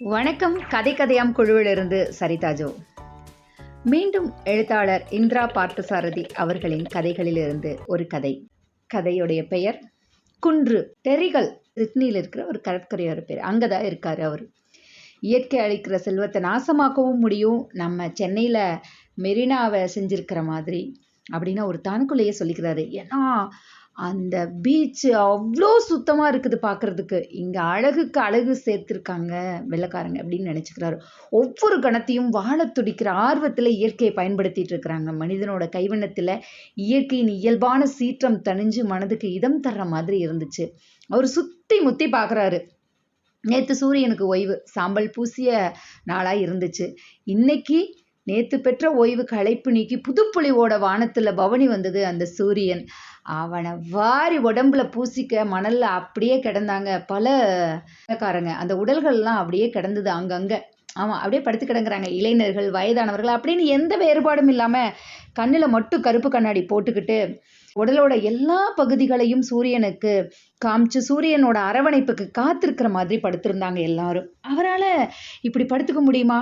வணக்கம். கதை கதையாம் குழுவிலிருந்து சரிதாஜோ மீண்டும் எழுத்தாளர் இந்திரா பார்த்தசாரதி அவர்களின் கதைகளிலிருந்து ஒரு கதை. கதையுடைய பெயர் குன்று. டெரிகல் சிட்னியில் இருக்கிற ஒரு கடற்கரையோர பேர். அங்கே தான் இருக்கார் அவர். இயற்கை அளிக்கிற செல்வத்தை நாசமாக்கவும் முடியும். நம்ம சென்னையில் மெரினாவை செஞ்சிருக்கிற மாதிரி அப்படின்னு ஒரு தானுக்குள்ளேயே சொல்லிக்கிறாரு. ஏன்னா அந்த பீச்சு அவ்வளோ சுத்தமாக இருக்குது பார்க்குறதுக்கு இங்கே அழகுக்கு அழகு சேர்த்துருக்காங்க வெள்ளைக்காரங்க அப்படின்னு நினச்சிக்கிறாரு. ஒவ்வொரு கணத்தையும் வாழ துடிக்கிற ஆர்வத்தில் இயற்கையை பயன்படுத்திட்டு இருக்கிறாங்க. மனிதனோட கைவண்ணத்தில் இயற்கையின் இயல்பான சீற்றம் தணிஞ்சு மனதுக்கு இதம் தர்ற மாதிரி இருந்துச்சு. அவர் சுற்றி முத்தி பார்க்குறாரு நேற்று சூரியனுக்கு ஓய்வு. சாம்பல் பூசிய நாளாக இருந்துச்சு. இன்னைக்கு நேற்று பெற்ற ஓய்வு களைப்பு நீக்கி புதுப்பொலிவோட வானத்தில் பவனி வந்தது அந்த சூரியன். அவனை வாரி உடம்புல பூசிக்க மணல்ல அப்படியே கிடந்தாங்க. பல காரங்க அந்த உடல்கள்லாம் அப்படியே கிடந்தது அங்கங்க. ஆமா அப்படியே படுத்து கிடங்குறாங்க இளைஞர்கள் வயதானவர்கள் அப்படின்னு எந்த வேறுபாடும் இல்லாம கண்ணுல மட்டும் கருப்பு கண்ணாடி போட்டுக்கிட்டு உடலோட எல்லா பகுதிகளையும் சூரியனுக்கு காமிச்சு சூரியனோட அரவணைப்புக்கு காத்திருக்கிற மாதிரி படுத்திருந்தாங்க எல்லாரும். அவரால் இப்படி படுத்துக்க முடியுமா?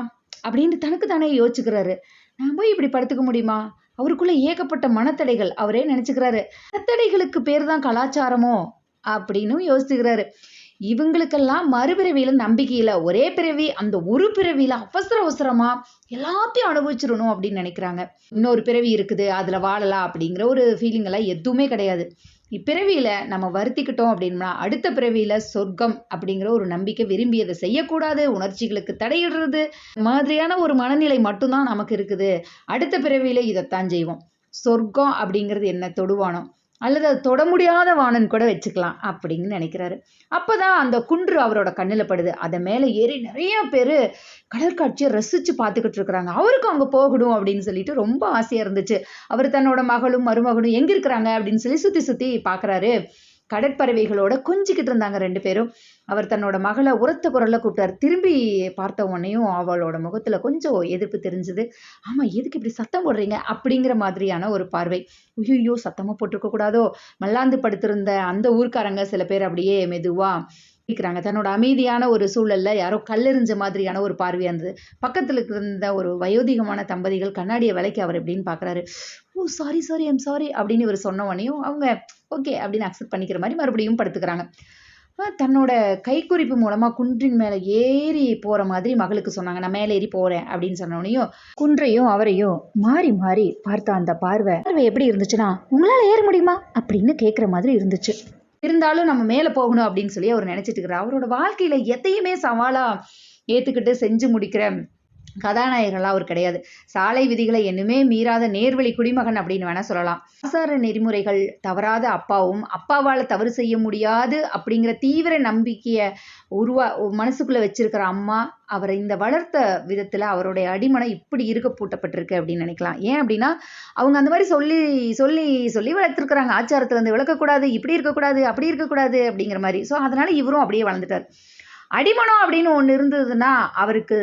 அப்படின்னு தனக்கு தானே யோசிச்சுக்கிறாரு. நான் போய் இப்படி படுத்துக்க முடியுமா? அவருக்குள்ள ஏகப்பட்ட மனத்தடைகள். அவரே நினைச்சுக்கிறாரு மனத்தடைகளுக்கு பேர் தான் கலாச்சாரமோ? அப்படின்னு யோசிச்சுக்கிறாரு. இவங்களுக்கெல்லாம் மறுபிறவியில நம்பிக்கை இல்லை ஒரே பிறவி அந்த ஒரு பிறவியில அவசர அவசரமா எல்லாத்தையும் அனுபவிச்சிடணும் அப்படின்னு நினைக்கிறாங்க. இன்னொரு பிறவி இருக்குது அதுல வாழலாம் அப்படிங்கிற ஒரு ஃபீலிங் எல்லாம் எதுவுமே கிடையாது. இப்பிறவியில நம்ம வருத்திக்கிட்டோம் அப்படின்னா அடுத்த பிறவியில சொர்க்கம் அப்படிங்கிற ஒரு நம்பிக்கை விரும்பியதை செய்யக்கூடாது உணர்ச்சிகளுக்கு தடையிடுறது மாதிரியான ஒரு மனநிலை மட்டும்தான் நமக்கு இருக்குது. அடுத்த பிறவியில இதைத்தான் செய்வோம். சொர்க்கம் அப்படிங்கிறது என்ன? தொடுவானம். அல்லது அது தொட முடியாத வானன் கூட வச்சுக்கலாம் அப்படின்னு நினைக்கிறாரு. அப்போதான் அந்த குன்று அவரோட கண்ணில் படுது. அதை மேலே ஏறி நிறைய பேர் கடற்காட்சியை ரசித்து பார்த்துக்கிட்டு இருக்கிறாங்க. அவருக்கும் அங்கே போகணும் அப்படின்னு சொல்லிட்டு ரொம்ப ஆசையாக இருந்துச்சு. அவர் தன்னோட மகளும் மருமகனும் எங்கே இருக்கிறாங்க அப்படின்னு சொல்லி சுற்றி சுற்றி பார்க்குறாரு கடற்பறவைகளோட கொஞ்சிக்கிட்டு இருந்தாங்க ரெண்டு பேரும். அவர் தன்னோட மகளை உரத்த குரல்ல கூப்பிட்டார். திரும்பி பார்த்த உடனேயும் அவளோட முகத்துல கொஞ்சம் எதிர்ப்பு தெரிஞ்சது. ஆமா எதுக்கு இப்படி சத்தம் போடுறீங்க? அப்படிங்கிற மாதிரியான ஒரு பார்வை. ஐயோ சத்தமா போட்டிருக்க கூடாதோ? மல்லாந்து படுத்திருந்த அந்த ஊர்க்காரங்க சில பேர் அப்படியே மெதுவா இருக்கிறாங்க தன்னோட அமைதியான ஒரு சூழல்ல யாரோ கல்லெறிஞ்ச மாதிரியான ஒரு பார்வையா இருந்தது. பக்கத்துல இருந்த ஒரு வயோதிகமான தம்பதிகள் கண்ணாடியை விலைக்கு அவர் எப்படின்னு பாக்குறாரு. Oh sorry sorry I'm sorry அப்படின்னு இவர் சொன்ன உடனேயும் அவங்க ஓகே அப்படின்னு அக்செப்ட் பண்ணிக்கிற மாதிரி மறுபடியும் படுத்துக்கிறாங்க. தன்னோட கைக்குறிப்பு மூலமாக குன்றின் மேலே ஏறி போகிற மாதிரி மகளுக்கு சொன்னாங்க. நான் மேலே ஏறி போகிறேன் அப்படின்னு சொன்னோடனையும் குன்றையும் அவரையும் மாறி மாறி பார்த்த அந்த பார்வை பார்வை எப்படி இருந்துச்சுன்னா உங்களால் ஏற முடியுமா? அப்படின்னு கேட்குற மாதிரி இருந்துச்சு. இருந்தாலும் நம்ம மேலே போகணும் அப்படின்னு சொல்லி அவர் நினச்சிட்டு இருக்கிறார். அவரோட வாழ்க்கையில் எதையுமே சவாலாக ஏற்றுக்கிட்டு செஞ்சு முடிக்கிற கதாநாயகர்களா அவர் கிடையாது. சாலை விதிகளை என்னுமே மீறாத நேர்வழி குடிமகன் அப்படின்னு வேணா சொல்லலாம். ஆசார நெறிமுறைகள் தவறாத அப்பாவும் அப்பாவால தவறு செய்ய முடியாது அப்படிங்கிற தீவிர நம்பிக்கையை உருவா மனசுக்குள்ள வச்சிருக்கிற அம்மா அவரை இந்த வளர்த்த விதத்துல அவருடைய அடிமனை இப்படி இருக்க பூட்டப்பட்டிருக்கு அப்படின்னு நினைக்கலாம். ஏன் அப்படின்னா அவங்க அந்த மாதிரி சொல்லி சொல்லி சொல்லி வளர்த்துருக்குறாங்க. ஆச்சாரத்துல இருந்து விளக்கக்கூடாது இப்படி இருக்கக்கூடாது அப்படி இருக்கக்கூடாது அப்படிங்கிற மாதிரி. ஸோ அதனால இவரும் அப்படியே வளர்ந்துட்டார். அடிமனம் அப்படின்னு ஒன்று இருந்ததுன்னா அவருக்கு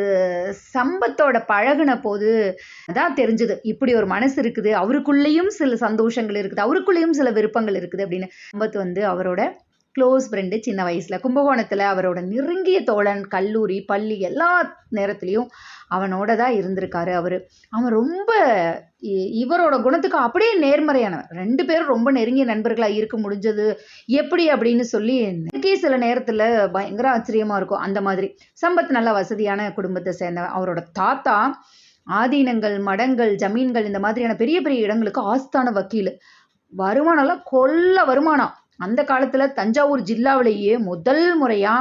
சம்பத்தோட பழகுன போது தான் தெரிஞ்சது. இப்படி ஒரு மனசு இருக்குது அவருக்குள்ளேயும் சில சந்தோஷங்கள் இருக்குது அவருக்குள்ளேயும் சில விருப்பங்கள் இருக்குது அப்படின்னு. சம்பத் வந்து அவரோட க்ளோஸ் ஃப்ரெண்டு சின்ன வயசில். கும்பகோணத்தில் அவரோட நெருங்கிய தோழன் கல்லூரி பள்ளி எல்லா நேரத்துலையும் அவனோட தான் இருந்திருக்காரு அவர். அவன் ரொம்ப இவரோட குணத்துக்கு அப்படியே நேர்மறையானவன் ரெண்டு பேரும் ரொம்ப நெருங்கிய நண்பர்களாக இருக்க முடிஞ்சது. எப்படி அப்படின்னு சொல்லி எனக்கே சில நேரத்தில் பயங்கர ஆச்சரியமாக இருக்கும். அந்த மாதிரி. சம்பத் நல்ல வசதியான குடும்பத்தை சேர்ந்தவன் அவரோட தாத்தா ஆதீனங்கள் மடங்கள் ஜமீன்கள் இந்த மாதிரியான பெரிய பெரிய இடங்களுக்கு ஆஸ்தான வக்கீல். வருமானம்லாம் கொல்ல வருமானம். அந்த காலத்துல தஞ்சாவூர் ஜில்லாவிலேயே முதல் முறையா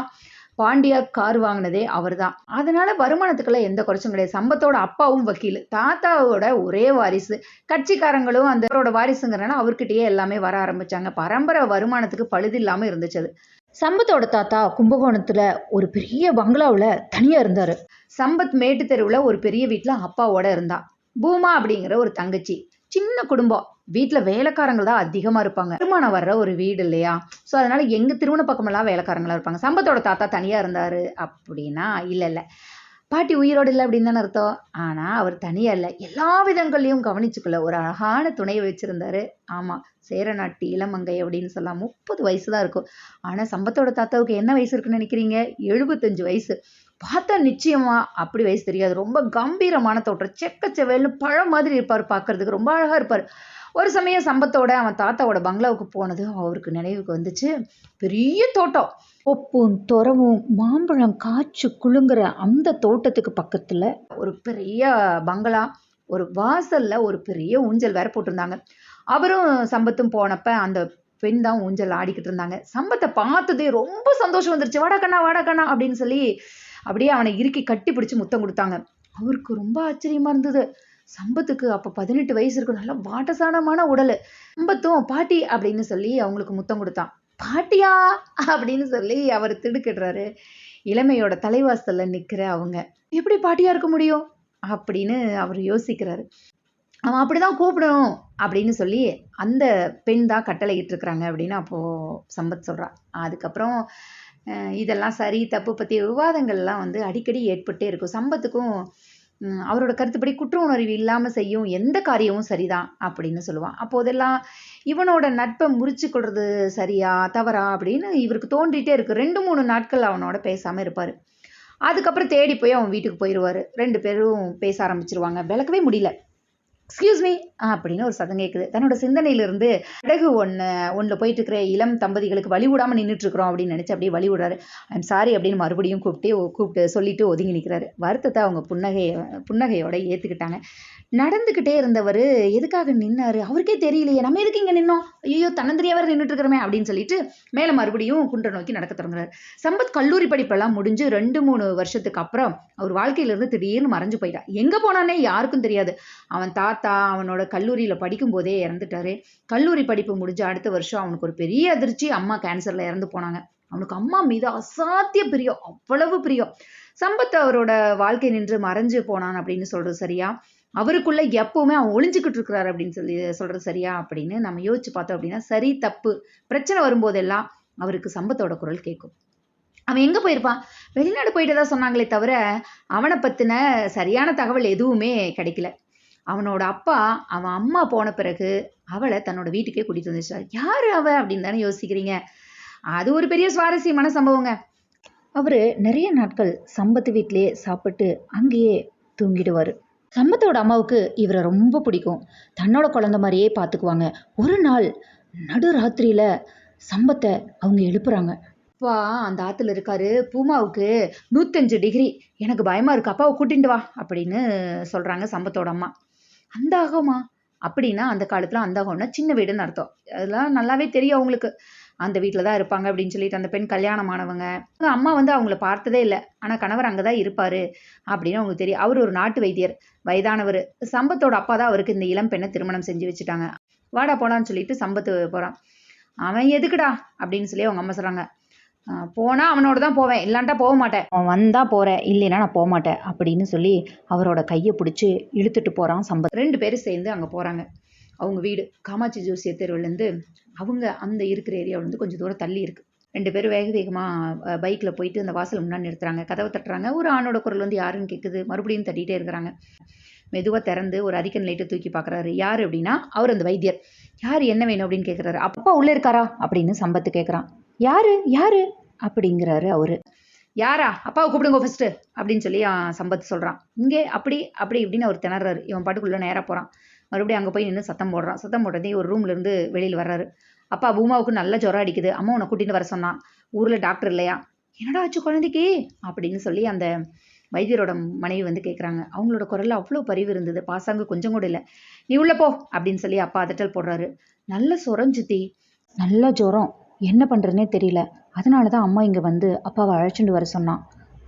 பாண்டியா கார் வாங்கினதே அவர் தான் அதனால வருமானத்துக்கெல்லாம் எந்த குறைச்சும் கிடையாது. சம்பத்தோட அப்பாவும் வக்கீல். தாத்தாவோட ஒரே வாரிசு. கட்சிக்காரங்களும் அந்த அவரோட வாரிசுங்கிறனால அவர்கிட்டயே எல்லாமே வர ஆரம்பிச்சாங்க. பரம்பரை வருமானத்துக்கு பழுது இல்லாம இருந்துச்சு அது. சம்பத்தோட தாத்தா கும்பகோணத்துல ஒரு பெரிய பங்களாவுல தனியா இருந்தாரு. சம்பத் மேட்டு தெருவுல ஒரு பெரிய வீட்டுல அப்பாவோட இருந்தா. பூமா அப்படிங்கிற ஒரு தங்கச்சி. சின்ன குடும்பம். வீட்டில் வேலைக்காரங்கள் தான் அதிகமாக இருப்பாங்க. வருமானம் வர்ற ஒரு வீடு இல்லையா? ஸோ அதனால் எங்கள் திருமண பக்கமெல்லாம் வேலைக்காரங்களாக இருப்பாங்க. சம்பத்தோட தாத்தா தனியாக இருந்தார் அப்படின்னா இல்லை இல்லை. பாட்டி உயிரோடு இல்லை அப்படின்னு தானே அர்த்தம். ஆனால் அவர் தனியாக இல்லை. எல்லா விதங்களையும் கவனிச்சுக்கல. ஒரு அழகான துணையை வச்சுருந்தாரு. ஆமாம் சேரநாட்டி இளமங்கை அப்படின்னு சொல்லலாம். முப்பது வயசு தான் இருக்கும். ஆனால் சம்பத்தோட தாத்தாவுக்கு என்ன வயசு இருக்குன்னு நினைக்கிறீங்க? எழுபத்தஞ்சு வயசு. பார்த்தா நிச்சயமா அப்படி வயசு தெரியாது. ரொம்ப கம்பீரமான தோற்றம். செக்கச்செவேல்னு பழம் மாதிரி இருப்பார் பார்க்கறதுக்கு ரொம்ப அழகாக இருப்பார். ஒரு சமயம் சம்பத்தோட அவன் தாத்தாவோட பங்களாவுக்கு போனது அவருக்கு நினைவுக்கு வந்துச்சு. பெரிய தோட்டம். ஒப்பும் துறவும் மாம்பழம் காய்ச்சி குலுங்குற அந்த தோட்டத்துக்கு பக்கத்தில் ஒரு பெரிய பங்களா ஒரு வாசல்ல ஒரு பெரிய ஊஞ்சல் வேற போட்டிருந்தாங்க. அவரும் சம்பத்தும் போனப்ப அந்த பெண் தான் ஊஞ்சல் ஆடிக்கிட்டு இருந்தாங்க. சம்பத்தை பார்த்ததே ரொம்ப சந்தோஷம் வந்துருச்சு. வாடா கண்ணா அப்படின்னு சொல்லி அப்படியே அவனை இறுக்கி கட்டி பிடிச்சு முத்தம் கொடுத்தாங்க. அவருக்கு ரொம்ப ஆச்சரியமா இருந்தது. சம்பத்துக்கு அப்போ பதினெட்டு வயசு இருக்கும் நல்லா வாட்டசானமான உடல். சம்பத்தும் பாட்டி அப்படின்னு சொல்லி அவங்களுக்கு முத்தம் கொடுத்தான். பாட்டியா? அப்படின்னு சொல்லி அவர் திடுக்கிடுறாரு. இளமையோட தலைவாசல்ல நிற்கிற அவங்க. எப்படி பாட்டியா இருக்க முடியும்? அப்படின்னு அவர் யோசிக்கிறாரு. அவன் அப்படிதான் கூப்பிடணும் அப்படின்னு சொல்லி அந்த பெண் தான் கட்டளையிட்டு இருக்கிறாங்க அப்படின்னு அப்போ சம்பத் சொல்றான் அதுக்கப்புறம் இதெல்லாம் சரி தப்பு பற்றிய விவாதங்கள்லாம் வந்து அடிக்கடி ஏற்பட்டே இருக்கும். சம்பத்துக்கும் அவரோட கருத்துப்படி குற்ற உணர்வு இல்லாமல் செய்யும் எந்த காரியமும் சரிதான் அப்படின்னு சொல்லுவான். அப்போதெல்லாம் இவனோட நட்பை முறிச்சு கொள்றது சரியா தவறா அப்படின்னு இவருக்கு தோன்றிட்டே இருக்கு. ரெண்டு மூணு நாட்கள் அவனோட பேசாமல் இருப்பார். அதுக்கப்புறம் தேடி போய் அவன் வீட்டுக்கு போயிடுவார் ரெண்டு பேரும் பேச ஆரம்பிச்சிருவாங்க. விளக்கவே முடியல. எக்ஸ்கியூஸ் மீ அப்படின்னு ஒரு சதம் கேட்குது தன்னோட சிந்தனையிலிருந்து அடகு ஒன்று ஒன்றில் போயிட்டு இருக்கிற இளம் தம்பதிகளுக்கு வழி விடாமல் நின்றுட்டு அப்படின்னு நினச்சி அப்படியே வழி விடுறாரு ஐம் சாரி அப்படின்னு மறுபடியும் கூப்பிட்டு கூப்பிட்டு சொல்லிட்டு ஒதுங்கி நிற்கிறாரு வருத்தத்தை அவங்க புன்னகையை புன்னகையோட ஏற்றுக்கிட்டாங்க நடந்துக்கிட்டே இருந்தவர் எதுக்காக நின்னார்? அவருக்கே தெரியலையே. நம்ம எதுக்கு இங்கே நின்னோம்? ஐயோ தன்னந்தரியாவர் நின்றுட்டு இருக்கிறோமே அப்படின்னு சொல்லிட்டு மேலே மறுபடியும் குன்றை நோக்கி நடக்க தொடங்குறாரு. சம்பத் கல்லூரி படிப்பெல்லாம் முடிஞ்சு ரெண்டு மூணு வருஷத்துக்கு அப்புறம் அவர் வாழ்க்கையிலேருந்து திடீர்னு மறைஞ்சு போயிட்டா எங்கே போனானே யாருக்கும் தெரியாது. அவன் தாத்தா அவனோட கல்லூரியில் படிக்கும் போதே இறந்துட்டாரு. கல்லூரி படிப்பு முடிஞ்ச அடுத்த வருஷம் அவனுக்கு ஒரு பெரிய அதிர்ச்சி. அம்மா கேன்சரில் இறந்து போனாங்க. அவனுக்கு அம்மா மீது அசாத்திய பிரியம். அவ்வளவு பிரியம். சம்பத் அவரோட வாழ்க்கை நின்று மறைஞ்சு போனான் அப்படின்னு சொல்றது சரியா? அவருக்குள்ள எப்பவுமே அவன் ஒளிஞ்சுக்கிட்டு இருக்கிறாரு அப்படின்னு சொல்லி சொல்றது சரியா? அப்படின்னு நம்ம யோசிச்சு பார்த்தோம் அப்படின்னா சரி தப்பு. பிரச்சனை வரும்போதெல்லாம் அவருக்கு சம்பத்தோட குரல் கேட்கும். அவன் எங்க போயிருப்பான்? வெளிநாடு போயிட்டு தான் சொன்னாங்களே தவிர அவனை பத்தின சரியான தகவல் எதுவுமே கிடைக்கல. அவனோட அப்பா அவன் அம்மா போன பிறகு அவளை தன்னோட வீட்டுக்கே கூட்டிட்டு வந்துச்சா யாரு அவ அப்படின்னு தானே யோசிக்கிறீங்க. அது ஒரு பெரிய சுவாரஸ்யமான சம்பவங்க. அவரு நிறைய நாட்கள் சம்பத்து வீட்டிலே சாப்பிட்டு அங்கேயே தூங்கிடுவார். சம்பத்தோட அம்மாவுக்கு இவரை ரொம்ப பிடிக்கும். தன்னோட குழந்தை மாதிரியே பார்த்துக்குவாங்க ஒரு நாள் நடுராத்திரியில சம்பத்தை அவங்க எழுப்புறாங்க. அப்பா அந்த ஆத்துல இருக்காரு. பூமாவுக்கு நூத்தஞ்சு டிகிரி. எனக்கு பயமா இருக்கு. அப்பாவை கூட்டிட்டு வா அப்படின்னு சொல்றாங்க சம்பத்தோட அம்மா. அந்தாகமா? அப்படின்னா அந்த காலத்துல அந்தாகம்னா சின்ன வீடுன்னு அர்த்தம். அதெல்லாம் நல்லாவே தெரியும் அவங்களுக்கு. அந்த வீட்டில் தான் இருப்பாங்க அப்படின்னு சொல்லிட்டு அந்த பெண் கல்யாணமானவங்க. அம்மா வந்து அவங்கள பார்த்ததே இல்லை. ஆனால் கணவர் அங்கே தான் இருப்பாரு அப்படின்னு அவங்களுக்கு தெரியும். அவர் ஒரு நாட்டு வைத்தியர் வயதானவர். சம்பத்தோட அப்பா தான் அவருக்கு இந்த இளம் பெண்ணை திருமணம் செஞ்சு வச்சுட்டாங்க. வாடா போலான்னு சொல்லிட்டு சம்பத்து போகிறான் அவன் எதுக்குடா? அப்படின்னு சொல்லி அவங்க அம்மா சொல்கிறாங்க போனால் அவனோட தான் போவேன். இல்லான்ட்டா போக மாட்டேன். அவன் வந்தால் போகிறேன் இல்லைன்னா நான் போக மாட்டேன் அப்படின்னு சொல்லி அவரோட கையை பிடிச்சி இழுத்துட்டு போகிறான் சம்பத். ரெண்டு பேரும் சேர்ந்து அங்கே போகிறாங்க அவங்க வீடு காமாட்சி ஜோசிய தெருவுலேருந்து அவங்க அந்த இருக்கிற ஏரியாவிலேருந்து கொஞ்சம் தூரம் தள்ளி இருக்குது ரெண்டு பேரும் வேக வேகமாக பைக்கில் போயிட்டு அந்த வாசல் முன்னாடி நிறுத்துறாங்க. கதவை தட்டுறாங்க. ஒரு ஆணோட குரல் வந்து யாருன்னு கேட்குது மறுபடியும் தட்டிகிட்டே இருக்கிறாங்க. மெதுவாக திறந்து ஒரு அரிக்கன் லைட்டை தூக்கி பார்க்குறாரு யார் அப்படின்னா அவர் அந்த வைத்தியர். யார் என்ன வேணும் அப்படின்னு கேட்குறாரு அப்பா உள்ளே இருக்காரா அப்படின்னு சம்பத்து கேட்குறான் யாரு? யாரு? அப்படிங்கிறாரு அவரு. யாரா? அப்பாவை கூப்பிடுங்க ஃபர்ஸ்ட் அப்படின்னு சொல்லி சம்பத் சொல்கிறான் இங்கே அப்படி அப்படி இப்படின்னு அவர் திணறாரு. இவன் பாட்டுக்குள்ளே நேராக போகிறான் மறுபடியும் அங்கே போய் நின்று சத்தம் போடுறான். சத்தம் போட்டதே ஒரு ரூம்ல இருந்து வெளியில் வர்றாரு. அப்பா பூமாவுக்கு நல்ல ஜுரம் அடிக்குது. அம்மா உன்னை கூட்டிட்டு வர சொன்னான். ஊரில் டாக்டர் இல்லையா? என்னடா ஆச்சு குழந்தைக்கு? அப்படின்னு சொல்லி அந்த வைத்தியரோட மனைவி வந்து கேட்குறாங்க அவங்களோட குரல்ல அவ்வளோ பரிவு இருந்தது. பாசாங்கு கொஞ்சம் கூட இல்லை. நீ உள்ள போ அப்படின்னு சொல்லி அப்பா அதட்டல் போடுறாரு. நல்ல சொரம் சித்தி நல்ல ஜுரம். என்ன பண்ணுறதுனே தெரியல. அதனால தான் அம்மா இங்கே வந்து அப்பாவை அழைச்சிட்டு வர சொன்னான்.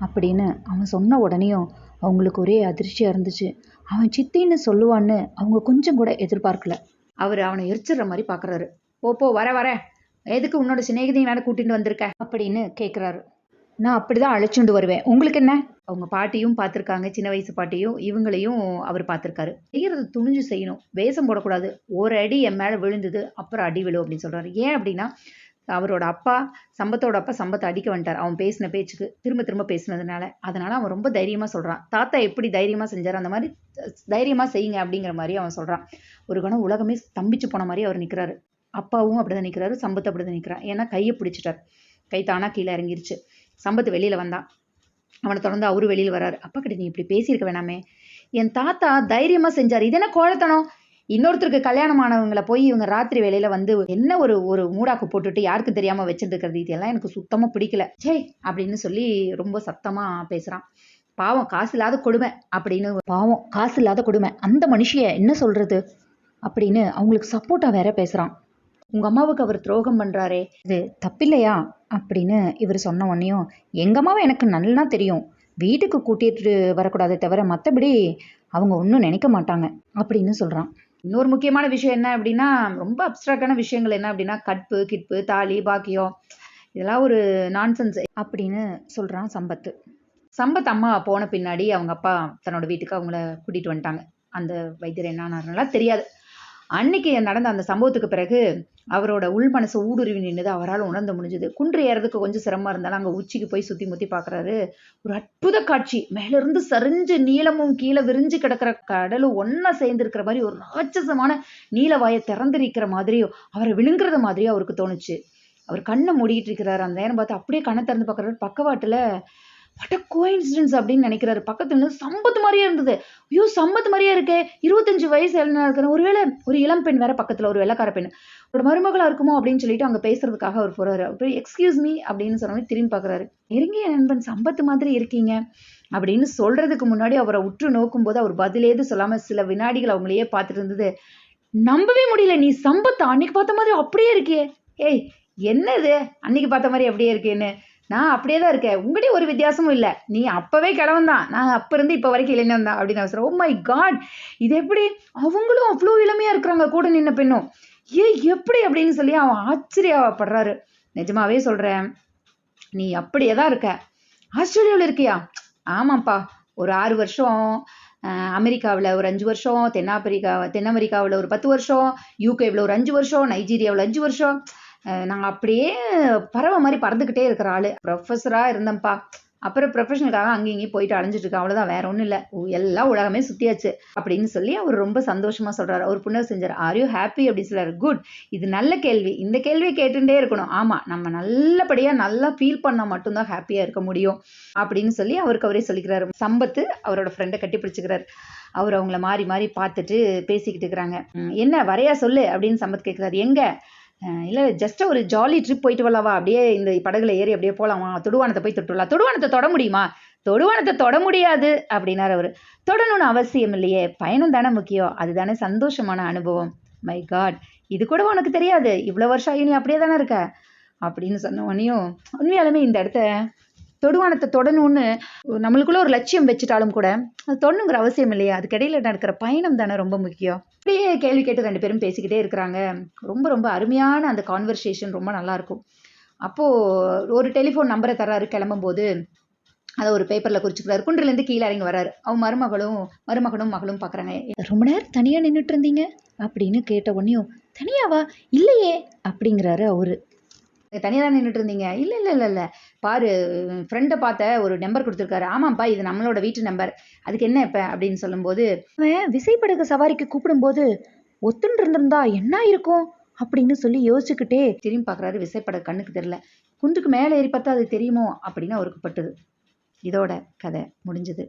அப்படின்னு அவன் சொன்ன உடனேயும் அவங்களுக்கு ஒரே அதிர்ச்சியாக இருந்துச்சு. அவன் சித்தின்னு சொல்லுவான்னு அவங்க கொஞ்சம் கூட எதிர்பார்க்கல. அவர் அவனை எரிச்சிடுற மாதிரி பார்க்குறாரு ஓப்போ போ வர வர. எதுக்கு உன்னோட சிநேகிதையும் வேற கூட்டிட்டு வந்திருக்க? அப்படின்னு கேட்குறாரு நான் அப்படிதான் அழைச்சுண்டு வருவேன். உங்களுக்கு என்ன? அவங்க பாட்டியும் பார்த்துருக்காங்க சின்ன வயசு பாட்டியும் இவங்களையும் அவர் பார்த்துருக்காரு செய்யறது துணிஞ்சு செய்யணும். வேஷம் போடக்கூடாது. ஒரு அடி என் மேலே விழுந்தது அப்புறம் அடி விழும் அப்படின்னு சொல்றாரு. ஏன் அப்படின்னா அவரோட அப்பா சம்பத்தோட அப்பா சம்பத்தை அடிக்க வந்துட்டார். அவன் பேசின பேச்சுக்கு திரும்ப திரும்ப பேசினதுனால. அதனால அவன் ரொம்ப தைரியமாக சொல்கிறான் தாத்தா எப்படி தைரியமாக செஞ்சார்? அந்த மாதிரி தைரியமாக செய்யுங்க அப்படிங்கிற மாதிரி அவன் சொல்கிறான் ஒரு கணம் உலகமே ஸ்தம்பிச்சு போன மாதிரி அவர் நிற்கிறாரு அப்பாவும் அப்படிதான் நிற்கிறாரு சம்பத்து அப்படிதான் நிற்கிறான் ஏன்னா கையை பிடிச்சிட்டார். கை தானா கீழே இறங்கிருச்சு. சம்பத்து வெளியில் வந்தான். அவனை தொடர்ந்து அவரு வெளியில் வராரு அப்பா கிட்ட நீ இப்படி பேசியிருக்க வேணாமே. என் தாத்தா தைரியமாக செஞ்சார். இது என்ன கோழத்தனம்? இன்னொருத்தருக்கு கல்யாணம் ஆனவங்களை போய் இவங்க ராத்திரி வேலையில வந்து என்ன ஒரு ஒரு மூடாக்கு போட்டுட்டு யாருக்கு தெரியாம வச்சுட்டு இதெல்லாம் எனக்கு சுத்தமா பிடிக்கல. சே அப்படின்னு சொல்லி ரொம்ப சத்தமா பேசுறான். பாவம் காசு இல்லாத கொடுமை அப்படின்னு பாவம் காசு இல்லாத கொடுமை. அந்த மனுஷிய என்ன சொல்றது? அப்படின்னு அவங்களுக்கு சப்போர்ட்டா வேற பேசுறான். உங்க அம்மாவுக்கு அவர் துரோகம் பண்றாரே. இது தப்பில்லையா? அப்படின்னு இவர் சொன்ன உடனேயும் எங்க அம்மாவை எனக்கு நல்லா தெரியும். வீட்டுக்கு கூட்டிட்டு வரக்கூடாதே தவிர மற்றபடி அவங்க ஒன்றும் நினைக்க மாட்டாங்க. அப்படின்னு சொல்றான். இன்னொரு முக்கியமான விஷயம் என்ன அப்படின்னா ரொம்ப அப்ட்ராக்டான விஷயங்கள் என்ன அப்படின்னா கற்பு கிட்பு தாலி பாக்கியம். இதெல்லாம் ஒரு நான்சென்ஸ் அப்படின்னு சொல்றான் சம்பத்து. சம்பத் அம்மா போன பின்னாடி அவங்க அப்பா தன்னோட வீட்டுக்கு அவங்கள கூட்டிட்டு வந்துட்டாங்க. அந்த வைத்தியர் என்ன தெரியாது. அன்னைக்கு நடந்த அந்த சம்பவத்துக்கு பிறகு அவரோட உள் மனசு ஊடுருவி நின்றுது அவரால் உணர்ந்து முடிஞ்சது. குன்று ஏறதுக்கு கொஞ்சம் சிரமமாக இருந்தாலும் அங்கே உச்சிக்கு போய் சுற்றி முத்தி பார்க்குறாரு ஒரு அற்புத காட்சி. மேல இருந்து சரிஞ்சு நீளமும் கீழே விரிஞ்சு கிடக்கிற கடலும் ஒன்றா சேர்ந்துருக்கிற மாதிரி ஒரு ராட்சசமான நீலவாயை திறந்திருக்கிற மாதிரியோ அவரை விழுங்குறது மாதிரியோ அவருக்கு தோணுச்சு. அவர் கண்ணை மூடிக்கிட்டு இருக்கிறாரு. அந்த நேரம் பார்த்து அப்படியே கண்ணை திறந்து பார்க்குறாரு பக்கவாட்டில் வாட் கோயின்சிடன்ஸ் அப்படின்னு நினைக்கிறாரு. பக்கத்துல இருந்து மாதிரியே இருந்தது. ஐயோ சம்பத்து மாதிரியே இருக்கே. இருபத்தஞ்சு வயசு என்ன இருக்கிற ஒருவேளை ஒரு இளம் பெண் வேற பக்கத்துல ஒரு வெள்ளக்கார பெண். ஒரு மருமகளா இருக்குமோ? அப்படின்னு சொல்லிட்டு அங்க பேசுறதுக்காக அவர் போறாரு. அப்புறம் எக்ஸ்கியூஸ் மீ அப்படின்னு சொன்னோடனே திரும்பி பாக்குறாரு. நெருங்கிய நண்பன் சம்பத்து மாதிரி இருக்கீங்க அப்படின்னு சொல்றதுக்கு முன்னாடி அவரை உற்று நோக்கும் போது அவர் பதிலேது சொல்லாம சில வினாடிகள் அவங்களையே பார்த்துட்டு இருந்தது. நம்பவே முடியல. நீ சம்பத் அன்னைக்கு பார்த்த மாதிரி அப்படியே இருக்கியே. ஏய் என்னது? அன்னைக்கு பார்த்த மாதிரி அப்படியே இருக்கேன்னு. நான் அப்படியே தான் இருக்கேன். உங்கள்கிட்ட ஒரு வித்தியாசமும் இல்லை. நீ அப்பவே கிழவன் தான் நான் அப்ப இருந்து இப்போ வரைக்கும் இளைஞன் தான் அப்படின்னு சொல்றேன் ஓ மை காட் இது எப்படி? அவங்களும் அவ்வளோ இளமையா இருக்கிறாங்க கூட நின்ன பெண்ணும். ஏ எப்படி அப்படின்னு சொல்லி அவன் ஆச்சரியப்படுறாரு. நிஜமாவே சொல்றேன். நீ அப்படியே தான் இருக்க. ஆஸ்திரேலியாவில் இருக்கியா? ஆமாப்பா. ஒரு ஆறு வருஷம் அமெரிக்காவில் ஒரு அஞ்சு வருஷம் தென்னாப்பிரிக்கா தென் அமெரிக்காவில் ஒரு பத்து வருஷம் யூகேவில் ஒரு அஞ்சு வருஷம் நைஜீரியாவில் அஞ்சு வருஷம். நாங்கள் அப்படியே பறவை மாதிரி பறந்துக்கிட்டே இருக்கிற ஆளு. ப்ரொஃபஸராக இருந்தேன்ப்பா. அப்புறம் ப்ரொஃபஷனுக்காக அங்கேயும் இங்கேயும் போயிட்டு அடைஞ்சிட்டு இருக்கேன் அவ்வளோதான் வேற ஒன்றும் இல்லை. எல்லாம் உலகமே சுற்றியாச்சு அப்படின்னு சொல்லி அவர் ரொம்ப சந்தோஷமா சொல்றாரு. அவர் புண்ணர் செஞ்சார். ஆர் யூ ஹாப்பி அப்படின்னு சொல்றாரு. குட் இது நல்ல கேள்வி. இந்த கேள்வியை கேட்டுட்டே இருக்கணும். ஆமா நம்ம நல்லபடியா நல்லா ஃபீல் பண்ணால் மட்டும்தான் ஹாப்பியா இருக்க முடியும். அப்படின்னு சொல்லி அவருக்கு அவரே சொல்லிக்கிறாரு. சம்பத்து அவரோட ஃப்ரெண்டை கட்டி பிடிச்சிக்கிறார். அவர் அவங்கள மாறி மாறி பார்த்துட்டு பேசிக்கிட்டு இருக்கிறாங்க. என்ன? வரையா சொல்லு. அப்படின்னு சம்பத் கேட்குறாரு எங்கே? இல்லை ஜஸ்ட் ஒரு ஜாலி ட்ரிப் போயிட்டு வரலாவா அப்படியே இந்த படகுல ஏறி அப்படியே போலாமா தொடுவானத்தை போய் தொட்டுடலாம். தொடுவானத்தை தொட முடியுமா? தொடுவானத்தை தொட முடியாது அப்படின்னார் அவர். தொடணும்னு அவசியம் இல்லையே. பயணம் தானே முக்கியம். அதுதானே சந்தோஷமான அனுபவம். மை காட் இது கூட உனக்கு தெரியாது? இவ்வளோ வருஷம் ஆகி நீ அப்படியே தானே இருக்க? அப்படின்னு சொன்ன உடனேயும் உண்மையாலுமே இந்த இடத்த தொடுவானத்தை தொடணும்னு நம்மளுக்குள்ள ஒரு லட்சியம் வச்சுட்டாலும் கூட அது தொடணுங்கிற அவசியம் இல்லையா. அதுக்கிடையில் நடக்கிற பயணம் தானே ரொம்ப முக்கியம். அப்படியே கேள்வி கேட்டு ரெண்டு பேரும் பேசிக்கிட்டே இருக்கிறாங்க. ரொம்ப ரொம்ப அருமையான அந்த கான்வர்சேஷன் ரொம்ப நல்லா இருக்கும். ஒரு டெலிஃபோன் நம்பரை தர்றாரு. கிளம்பும்போது அதை ஒரு பேப்பரில் குறிச்சுக்கிறாரு. குன்றிலேருந்து கீழே இறங்கி வராரு அவன் மருமகளும் மருமகனும் மகளும் பார்க்குறாங்க. ரொம்ப நேரம் தனியாக நின்றுட்டு இருந்தீங்க? அப்படின்னு கேட்ட உடனேயும் தனியாவா? இல்லையே அப்படிங்கிறாரு அவரு. தனியாக தான் நின்றுட்டு இருந்தீங்க. இல்லை இல்லை இல்லை இல்லை. பாரு ஃப்ரெண்டை பார்த்த ஒரு நம்பர் கொடுத்துருக்காரு. ஆமாம்ப்பா இது நம்மளோட வீட்டு நம்பர் அதுக்கு என்ன இப்போ? அப்படின்னு சொல்லும்போது அவன் விசைப்படகு சவாரிக்கு கூப்பிடும்போது ஒத்துன்னு இருந்திருந்தா என்ன இருக்கும்? அப்படின்னு சொல்லி யோசிச்சுக்கிட்டே திரும்பி பார்க்குறாரு விசைப்படகு கண்ணுக்கு தெரில குன்றுக்கு மேலே ஏறி பார்த்தா அது தெரியுமோ? அப்படின்னு அவருக்கு பட்டுது. இதோட கதை முடிஞ்சது.